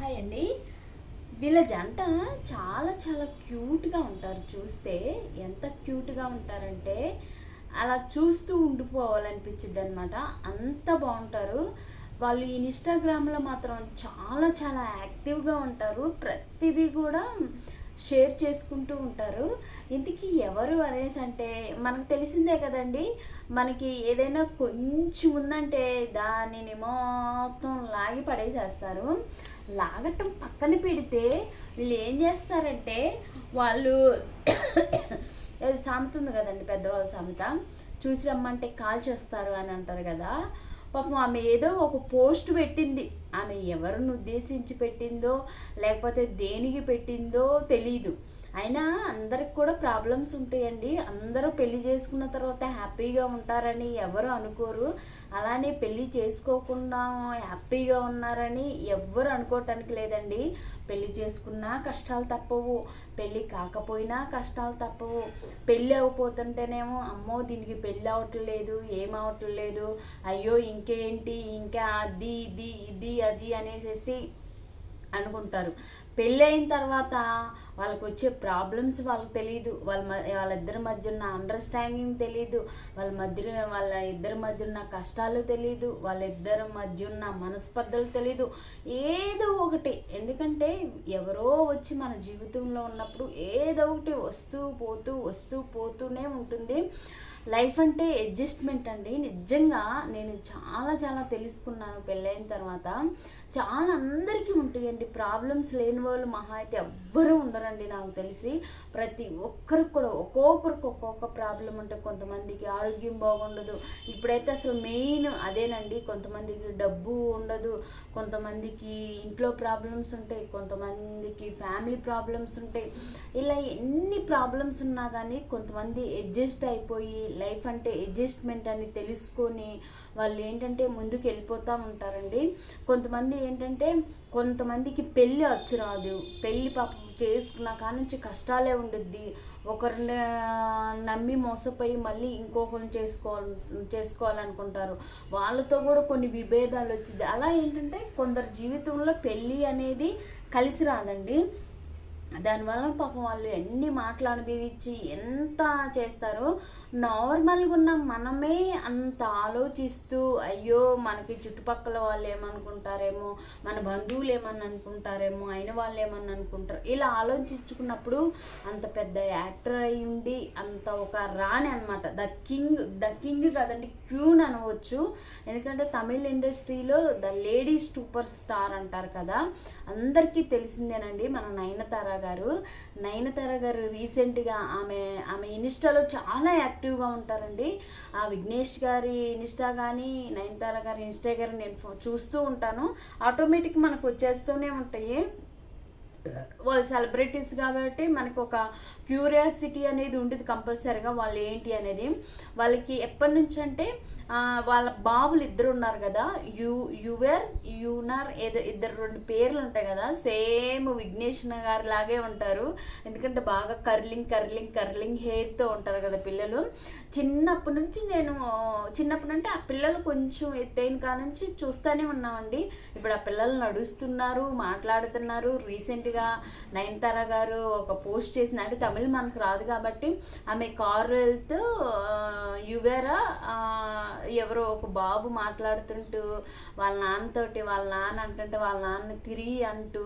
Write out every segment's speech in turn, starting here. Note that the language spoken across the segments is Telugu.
హాయ్ అండి. వీళ్ళ జంట చాలా చాలా క్యూట్గా ఉంటారు. చూస్తే ఎంత క్యూట్గా ఉంటారంటే అలా చూస్తూ ఉండిపోవాలనిపించింది అనమాట అంత బాగుంటారు. వాళ్ళు ఇన్స్టాగ్రామ్లో మాత్రం చాలా చాలా యాక్టివ్గా ఉంటారు. ప్రతిదీ కూడా షేర్ చేసుకుంటూ ఉంటారు. ఇంతకీ ఎవరు అనేసి అంటే మనకు తెలిసిందే కదండి. మనకి ఏదైనా కొంచెం ఉందంటే దానిని మొత్తం లాగి పడేసేస్తారు. లాగటం పక్కన పెడితే వీళ్ళు ఏం చేస్తారంటే వాళ్ళు సామెత ఉంది కదండి పెద్దవాళ్ళ సామెత. చూసి రమ్మంటే కాల్ చేస్తారు అని అంటారు కదా. పాపం ఆమె ఏదో ఒక పోస్ట్ పెట్టింది. ఆమె ఎవరిని ఉద్దేశించి పెట్టిందో లేకపోతే దేనికి పెట్టిందో తెలీదు. అయినా అందరికి కూడా ప్రాబ్లమ్స్ ఉంటాయండి. అందరూ పెళ్ళి చేసుకున్న తర్వాత హ్యాపీగా ఉంటారని ఎవరు అనుకోరు. అలానే పెళ్ళి చేసుకోకుండా హ్యాపీగా ఉన్నారని ఎవ్వరు అనుకోవటానికి లేదండి. పెళ్ళి చేసుకున్నా కష్టాలు తప్పవు. పెళ్ళి కాకపోయినా కష్టాలు తప్పవు. పెళ్ళి అవ్వపోతుంటేనేమో అమ్మో దీనికి పెళ్ళి అవ్వట్లేదు ఏం అవట్లేదు అయ్యో ఇంకేంటి? ఇంకా అది ఇది ఇది అది అనేసి అనుకుంటారు. పెళ్ళి అయిన తర్వాత వాళ్ళకి వచ్చే ప్రాబ్లమ్స్ వాళ్ళకి తెలియదు వాళ్ళ వాళ్ళిద్దరి మధ్య ఉన్న అండర్స్టాండింగ్ తెలియదు వాళ్ళ మధ్య వాళ్ళ ఇద్దరి మధ్య ఉన్న కష్టాలు తెలియదు వాళ్ళిద్దరి మధ్య ఉన్న మనస్పర్ధలు తెలియదు ఏదో ఒకటి. ఎందుకంటే ఎవరో వచ్చి మన జీవితంలో ఉన్నప్పుడు ఏదో ఒకటి వస్తూ పోతూ వస్తూ పోతూనే ఉంటుంది. లైఫ్ అంటే అడ్జస్ట్మెంట్ అండి. నిజంగా నేను చాలా చాలా తెలుసుకున్నాను పెళ్ళైన తర్వాత. చాలా అందరికీ ఉంటాయండి. ప్రాబ్లమ్స్ లేని వాళ్ళు మహా అయితే ఎవ్వరూ ఉండరండి నాకు తెలిసి. ప్రతి ఒక్కరికి కూడా ఒక్కొక్కరికి ఒక్కొక్క ప్రాబ్లం ఉంటే కొంతమందికి ఆరోగ్యం బాగుండదు. ఇప్పుడైతే అసలు మెయిన్ అదేనండి. కొంతమందికి డబ్బు ఉండదు. కొంతమందికి ఇంట్లో ప్రాబ్లమ్స్ ఉంటాయి. కొంతమందికి ఫ్యామిలీ ప్రాబ్లమ్స్ ఉంటాయి. ఇలా ఎన్ని ప్రాబ్లమ్స్ ఉన్నా కానీ కొంతమంది అడ్జస్ట్ అయిపోయి లైఫ్ అంటే అడ్జస్ట్మెంట్ అని తెలుసుకొని వాళ్ళు ఏంటంటే ముందుకు వెళ్ళిపోతూ ఉంటారండి. కొంతమంది ఏంటంటే కొంతమందికి పెళ్ళి వచ్చి రాదు పెళ్ళి పాప చేసుకున్న కానుంచి కష్టాలే ఉండుద్ది. ఒకరిని నమ్మి మోసపోయి మళ్ళీ ఇంకొకరిని చేసుకోవాలి చేసుకోవాలనుకుంటారు. వాళ్ళతో కూడా కొన్ని విభేదాలు వచ్చింది అలా ఏంటంటే కొందరు జీవితంలో పెళ్ళి అనేది కలిసి రాదండి. దానివల్ల పాపం వాళ్ళు ఎన్ని మాటలు అనుభవించి ఎంత చేస్తారో నార్మల్గా ఉన్న మనమే అంత ఆలోచిస్తూ అయ్యో మనకి చుట్టుపక్కల వాళ్ళు ఏమనుకుంటారేమో మన బంధువులు ఏమని అనుకుంటారేమో అయిన వాళ్ళు ఏమని అనుకుంటారు ఇలా ఆలోచించుకున్నప్పుడు అంత పెద్ద యాక్టర్ అయి ఉండి అంత ఒక రాణి అనమాట ద కింగ్ ద కింగ్ కదండి క్యూన్ అనవచ్చు. ఎందుకంటే తమిళ ఇండస్ట్రీలో ద లేడీస్ సూపర్ స్టార్ అంటారు కదా అందరికీ తెలిసిందేనండి మన నయనతార గారు. నయనతార గారు రీసెంట్గా ఆమె ఆమె ఇన్స్టాలో చాలా యాక్టివ్గా ఉంటారండి. ఆ విఘ్నేష్ గారి ఇన్స్టా కానీ నయనతార గారి ఇన్స్టా గారి నేను చూస్తూ ఉంటాను. ఆటోమేటిక్ మనకు వచ్చేస్తూనే ఉంటాయి. వాళ్ళు సెలబ్రిటీస్ కాబట్టి మనకు ఒక క్యూరియాసిటీ అనేది ఉండేది కంపల్సరీగా వాళ్ళు ఏంటి అనేది. వాళ్ళకి ఎప్పటి నుంచి అంటే వాళ్ళ బాబులు ఇద్దరు ఉన్నారు కదా. యు యువర్ యూనర్ ఏదో ఇద్దరు రెండు పేర్లు ఉంటాయి కదా. సేమ్ విఘ్నేష్ గారి లాగే ఉంటారు. ఎందుకంటే బాగా కర్లింగ్ కర్లింగ్ కర్లింగ్ హెయిర్తో ఉంటారు కదా పిల్లలు. చిన్నప్పటి నుంచి నేను చిన్నప్పటి అంటే ఆ పిల్లలు కొంచెం ఎత్తైన కా నుంచి చూస్తూనే ఉన్నామండి. ఇప్పుడు ఆ పిల్లలు నడుస్తున్నారు మాట్లాడుతున్నారు. రీసెంట్గా నయనతార గారు ఒక పోస్ట్ చేసిన అంటే తమిళ్ మనకు రాదు కాబట్టి ఆమె కారు వెళ్తూ యువేరా ఎవరో ఒక బాబు మాట్లాడుతుంటూ వాళ్ళ నాన్నతోటి వాళ్ళ నాన్న అంటుంటే వాళ్ళ నాన్న తిరిగి అంటూ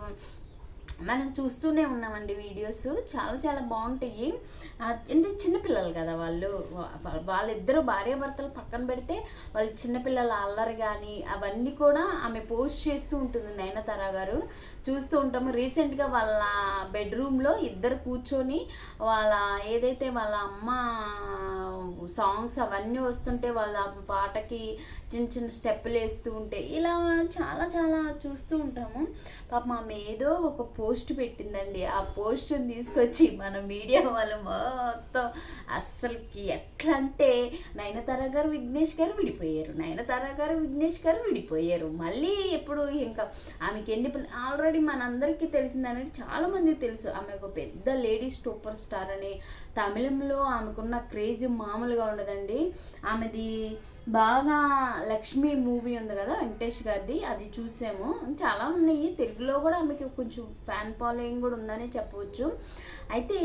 మనం చూస్తూనే ఉన్నామండి వీడియోస్. చాలా చాలా బాగుంటాయి. అంటే చిన్నపిల్లలు కదా వాళ్ళు. వాళ్ళిద్దరూ భార్యాభర్తలు పక్కన పెడితే వాళ్ళు చిన్నపిల్లల అల్లరి కానీ అవన్నీ కూడా ఆమె పోస్ట్ చేస్తూ ఉంటుంది నయనతార గారు. చూస్తూ ఉంటాము. రీసెంట్గా వాళ్ళ బెడ్రూమ్లో ఇద్దరు కూర్చొని వాళ్ళ ఏదైతే వాళ్ళ అమ్మ సాంగ్స్ అవన్నీ వస్తుంటే వాళ్ళ పాటకి చిన్న చిన్న స్టెప్పులు వేస్తూ ఉంటే ఇలా చాలా చాలా చూస్తూ ఉంటాము. పాప ఆమె ఏదో ఒక పోస్ట్ పెట్టిందండి. ఆ పోస్ట్ తీసుకొచ్చి మన మీడియా వాళ్ళు మొత్తం అస్సలకి ఎట్లా అంటే నయనతార గారు విఘ్నేష్ గారు విడిపోయారు. నయనతార గారు విఘ్నేష్ గారు విడిపోయారు. మళ్ళీ ఎప్పుడు ఇంకా ఆమెకి ఎన్ని ఆల్రెడీ మనందరికీ తెలిసిందనేది చాలామందికి తెలుసు. ఆమె ఒక పెద్ద లేడీ సూపర్ స్టార్ అని తమిళంలో ఆమెకున్న క్రేజ్ మామూలుగా ఉండదండి. ఆమెది బాగా లక్ష్మి మూవీ ఉంది కదా వెంకటేష్ గారిది అది చూసాము. చాలా ఉన్నాయి. తెలుగులో కూడా ఆమెకి కొంచెం ఫ్యాన్ ఫాలోయింగ్ కూడా ఉందని చెప్పవచ్చు. అయితే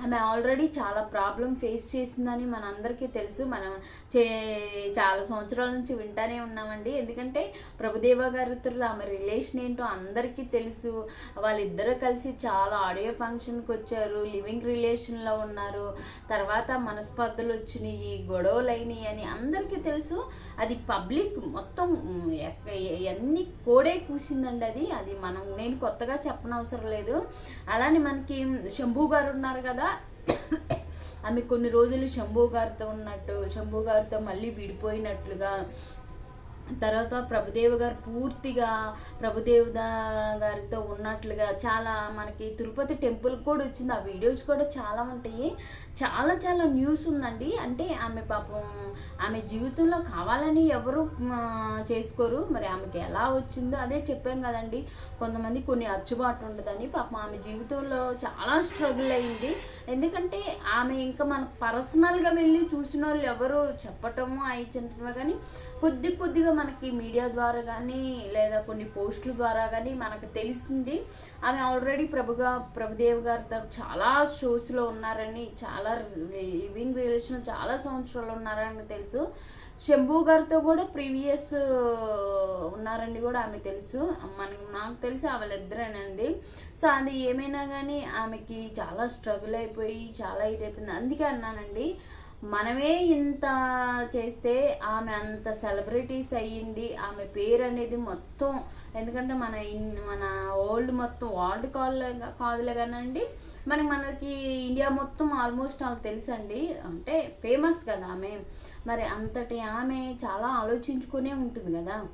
ఆమె ఆల్రెడీ చాలా ప్రాబ్లం ఫేస్ చేసిందని మనందరికీ తెలుసు. మనం చే చాలా సంవత్సరాల నుంచి వింటానే ఉన్నామండి. ఎందుకంటే ప్రభుదేవ గారితో ఆమె రిలేషన్ ఏంటో అందరికీ తెలుసు. వాళ్ళిద్దరూ కలిసి చాలా ఆడియో ఫంక్షన్కి వచ్చారు. లివింగ్ రిలేషన్లో ఉన్నారు. తర్వాత మనస్పర్ధలు వచ్చినాయి గొడవలు అయినాయి అని అందరికీ తెలుసు. అది పబ్లిక్ మొత్తం ఎన్ని కోడే కూసిందండి అది. అది మనం నేను కొత్తగా చెప్పనవసరం లేదు. అలానే మనకి శంభు గారు ఉన్నారు కదా. ఆమె కొన్ని రోజులు శంభు గారితో ఉన్నట్టు శంభు గారితో మళ్ళీ విడిపోయినట్లుగా తర్వాత ప్రభుదేవ గారు పూర్తిగా ప్రభుదేవ గారితో ఉన్నట్లుగా చాలా మనకి తిరుపతి టెంపుల్ కూడా వచ్చింది. ఆ వీడియోస్ కూడా చాలా ఉంటాయి. చాలా చాలా న్యూస్ ఉందండి. అంటే ఆమె పాపం ఆమె జీవితంలో కావాలని ఎవరు చేసుకోరు. మరి ఆమెకి ఎలా వచ్చిందో అదే చెప్పాం కదండి. కొంతమంది కొన్ని అచ్చుబాటు ఉండదని పాపం ఆమె జీవితంలో చాలా స్ట్రగుల్ అయింది. ఎందుకంటే ఆమె ఇంకా మన పర్సనల్గా వెళ్ళి చూసిన వాళ్ళు ఎవరు చెప్పటము అయించటమే కానీ కొద్ది కొద్దిగా మనకి మీడియా ద్వారా కానీ లేదా కొన్ని పోస్టుల ద్వారా కానీ మనకు తెలిసింది. ఆమె ఆల్రెడీ ప్రభుగా ప్రభుదేవ్ గారితో చాలా షోస్లో ఉన్నారని చాలా లివింగ్ రిలేషన్ చాలా సంవత్సరాలు ఉన్నారని తెలుసు. శంభు గారితో కూడా ప్రీవియస్ ఉన్నారని కూడా ఆమె తెలుసు. మనకు నాకు తెలిసి వాళ్ళిద్దరేనండి సో అది ఏమైనా కానీ ఆమెకి చాలా స్ట్రగుల్ అయిపోయి చాలా ఇది అయిపోయింది అందుకే అన్నానండి. మనమే ఇంత చేస్తే ఆమె అంత సెలబ్రిటీస్ అయ్యింది ఆమె పేరు అనేది మొత్తం ఎందుకంటే మన ఇన్ మన ఓల్డ్ మొత్తం వరల్డ్ కాల్ కాదులే కానండి మనకి మనకి ఇండియా మొత్తం ఆల్మోస్ట్ నాకు తెలుసండి అంటే ఫేమస్ కదా ఆమె. మరి అంతటి ఆమె చాలా ఆలోచించుకునే ఉంటుంది కదా.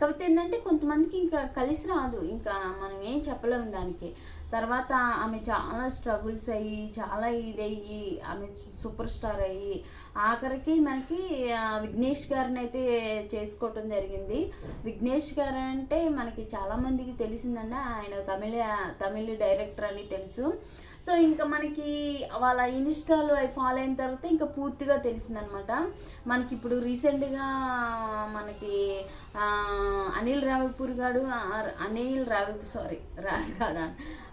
కాకపోతే ఏంటంటే కొంతమందికి ఇంకా కలిసి రాదు ఇంకా మనం ఏం చెప్పలేము దానికి. తర్వాత ఆమె చాలా స్ట్రగుల్స్ అయ్యి చాలా ఇదయ్యి ఆమె సూపర్ స్టార్ అయ్యి ఆఖరికి మనకి విఘ్నేష్ గారిని అయితే చేసుకోవటం జరిగింది. విఘ్నేష్ గారు అంటే మనకి చాలామందికి తెలిసిందండి ఆయన తమిళ తమిళ డైరెక్టర్ అని తెలుసు. సో ఇంకా మనకి వాళ్ళ ఇన్స్టాలో అవి ఫాలో అయిన తర్వాత ఇంకా పూర్తిగా తెలిసిందనమాట మనకి ఇప్పుడు రీసెంట్గా మనకి అనిల్ రావిపూర్ గారు అనిల్ రావి సారీ రావి గారు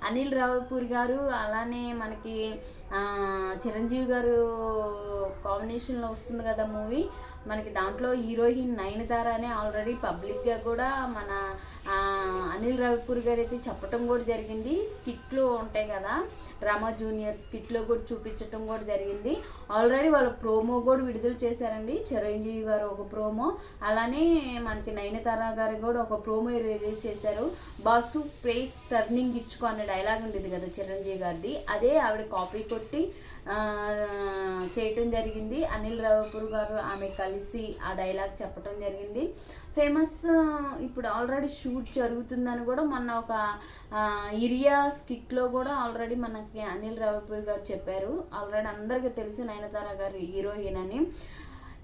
అనిల్ రావిపూర్ గారు అలానే మనకి చిరంజీవి గారు కాంబినేషన్లో వస్తుంది కదా మూవీ మనకి దాంట్లో హీరోయిన్ నయనతార అనే ఆల్రెడీ పబ్లిక్గా కూడా మన అనిల్ రవిపూర్ గారు అయితే చెప్పటం కూడా జరిగింది. స్కిట్లు ఉంటాయి కదా డ్రామా జూనియర్ స్కిట్లో కూడా చూపించటం కూడా జరిగింది. ఆల్రెడీ వాళ్ళ ప్రోమో కూడా విడుదల చేశారండి. చిరంజీవి గారు ఒక ప్రోమో అలానే మనకి నయనతార గారు కూడా ఒక ప్రోమో రిలీజ్ చేశారు. బాసు ప్రేస్ టర్నింగ్ ఇచ్చుకో అనే డైలాగ్ ఉండేది కదా చిరంజీవి గారిది. అదే ఆవిడ కాపీ కొట్టి చేయటం జరిగింది. అనిల్ రావిపూర్ గారు ఆమె కలిసి ఆ డైలాగ్ చెప్పటం జరిగింది. ఫేమస్ ఇప్పుడు ఆల్రెడీ షూట్ జరుగుతుందని కూడా మొన్న ఒక ఇరియా స్కిట్లో కూడా ఆల్రెడీ మనకి అనిల్ రవిపూర్ గారు చెప్పారు. ఆల్రెడీ అందరికీ తెలుసు నయనతార గారు హీరోయిన్ అని.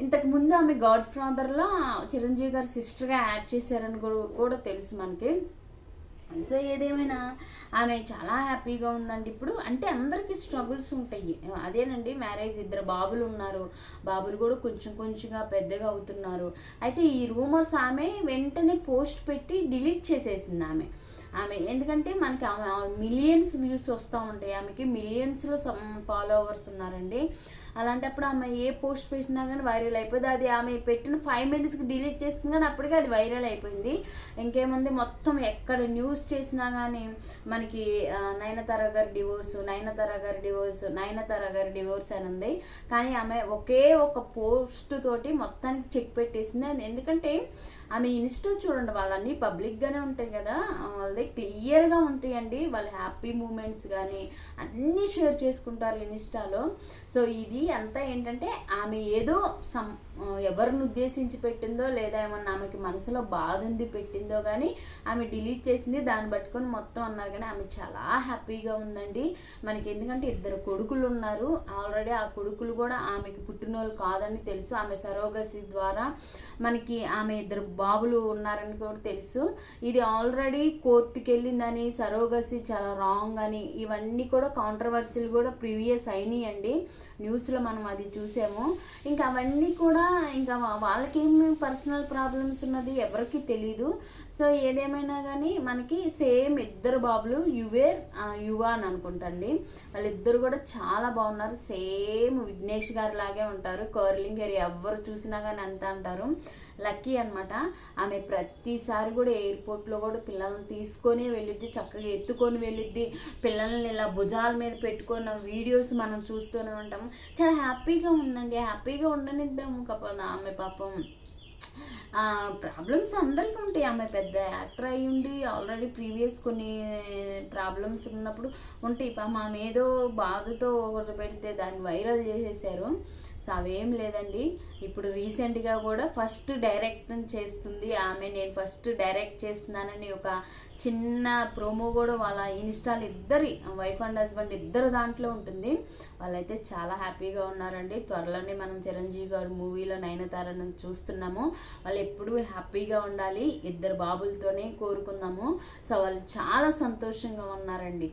ఇంతకు ముందు ఆమె గాడ్ ఫాదర్లో చిరంజీవి గారు సిస్టర్గా యాడ్ చేశారని కూడా తెలుసు మనకి. సో ఏదేమైనా ఆమె చాలా హ్యాపీగా ఉందండి. ఇప్పుడు అంటే అందరికీ స్ట్రగుల్స్ ఉంటాయి. అదేనండి మ్యారేజ్ ఇద్దరు బాబులు ఉన్నారు. బాబులు కూడా కొంచెం కొంచెంగా పెద్దగా అవుతున్నారు. అయితే ఈ రూమర్స్ ఆమె వెంటనే పోస్ట్ పెట్టి డిలీట్ చేసేసింది ఆమె. ఆమె ఎందుకంటే మనకి ఆమె మిలియన్స్ వ్యూస్ వస్తూ ఉంటాయి. ఆమెకి మిలియన్స్లో సమ్ ఫాలోవర్స్ ఉన్నారండి. అలాంటప్పుడు ఆమె ఏ పోస్ట్ పెట్టినా కానీ వైరల్ అయిపోయింది. అది ఆమె పెట్టిన ఫైవ్ మినిట్స్కి డిలీట్ చేసిన కానీ అప్పటికే అది వైరల్ అయిపోయింది. ఇంకేముంది? మొత్తం ఎక్కడ న్యూస్ చేసినా కానీ మనకి నయనతార గారి డివోర్స్ నయనతార గారి డివోర్స్ నయనతార గారి డివోర్స్ అని ఉంది. కానీ ఆమె ఒకే ఒక పోస్ట్ తోటి మొత్తానికి చెక్ పెట్టేసింది. ఎందుకంటే ఆమె ఇన్స్టా చూడండి వాళ్ళన్నీ పబ్లిక్గానే ఉంటాయి కదా. వాళ్ళది క్లియర్గా ఉంటాయండి. వాళ్ళ హ్యాపీ మూమెంట్స్ కానీ అన్నీ షేర్ చేసుకుంటారు ఇన్స్టాలో. సో ఇది అంతా ఏంటంటే ఆమె ఏదో సమ్ ఎవరిని ఉద్దేశించి పెట్టిందో లేదా ఏమన్నా ఆమెకి మనసులో బాధ ఉంది పెట్టిందో కానీ ఆమె డిలీట్ చేసింది దాన్ని పట్టుకొని మొత్తం అన్నారు కానీ ఆమె చాలా హ్యాపీగా ఉందండి. మనకి ఎందుకంటే ఇద్దరు కొడుకులు ఉన్నారు. ఆల్రెడీ ఆ కొడుకులు కూడా ఆమెకి పుట్టినోళ్ళు కాదని తెలుసు. ఆమె సరోగసి ద్వారా మనకి ఆమె ఇద్దరు బాబులు ఉన్నారని కూడా తెలుసు. ఇది ఆల్రెడీ కోర్టుకి వెళ్ళిందని సరోగసి చాలా రాంగ్ అని ఇవన్నీ కూడా కాంట్రవర్సీలు కూడా ప్రీవియస్ అయినాయి అండి న్యూస్లో మనం అది చూసాము. ఇంకా అవన్నీ కూడా ఇంకా వాళ్ళకేమి పర్సనల్ ప్రాబ్లమ్స్ ఉన్నది ఎవరికి తెలీదు. సో ఏదేమైనా కానీ మనకి సేమ్ ఇద్దరు బాబులు యువేర్ ఆ, అని అనుకుంటండి. వాళ్ళిద్దరు కూడా చాలా బాగున్నారు. సేమ్ విఘ్నేష్ గారి లాగే ఉంటారు. కర్లింగ్ హెయిర్ ఎవరు చూసినా కానీ అంత అంటారు. లక్కీ అన్నమాట. ఆమె ప్రతిసారి కూడా ఎయిర్పోర్ట్లో కూడా పిల్లల్ని తీసుకొని వెళ్ళిద్ది చక్కగా ఎత్తుకొని వెళ్ళిద్ది. పిల్లల్ని ఇలా భుజాల మీద పెట్టుకున్న వీడియోస్ మనం చూస్తూనే ఉంటాము. చాలా హ్యాపీగా ఉందండి. హ్యాపీగా ఉండనిద్దాము కాకపోతే ఆమె పాపం. ప్రాబ్లమ్స్ అందరికీ ఉంటాయి. ఆమె పెద్ద యాక్టర్ అయి ఉండి ఆల్రెడీ ప్రీవియస్ కొన్ని ప్రాబ్లమ్స్ ఉన్నప్పుడు ఉంటాయి. పాపం ఆమె ఏదో బాధతో ఒకటి పెడితే దాన్ని వైరల్ చేసేసారు. సో అవేం లేదండి. ఇప్పుడు రీసెంట్గా కూడా ఫస్ట్ డైరెక్ట్ చేస్తుంది ఆమె. నేను ఫస్ట్ డైరెక్ట్ చేస్తున్నానని ఒక చిన్న ప్రోమో కూడా వాళ్ళ ఇన్స్టాల్ ఇద్దరి వైఫ్ అండ్ హస్బెండ్ ఇద్దరు దాంట్లో ఉంటుంది. వాళ్ళైతే చాలా హ్యాపీగా ఉన్నారండి. త్వరలోనే మనం చిరంజీవి గారు మూవీలో నయనతారను చూస్తున్నాము. వాళ్ళు ఎప్పుడూ హ్యాపీగా ఉండాలి. ఇద్దరు బాబులతోనే కోరుకుందాము. సో వాళ్ళు చాలా సంతోషంగా ఉన్నారండి.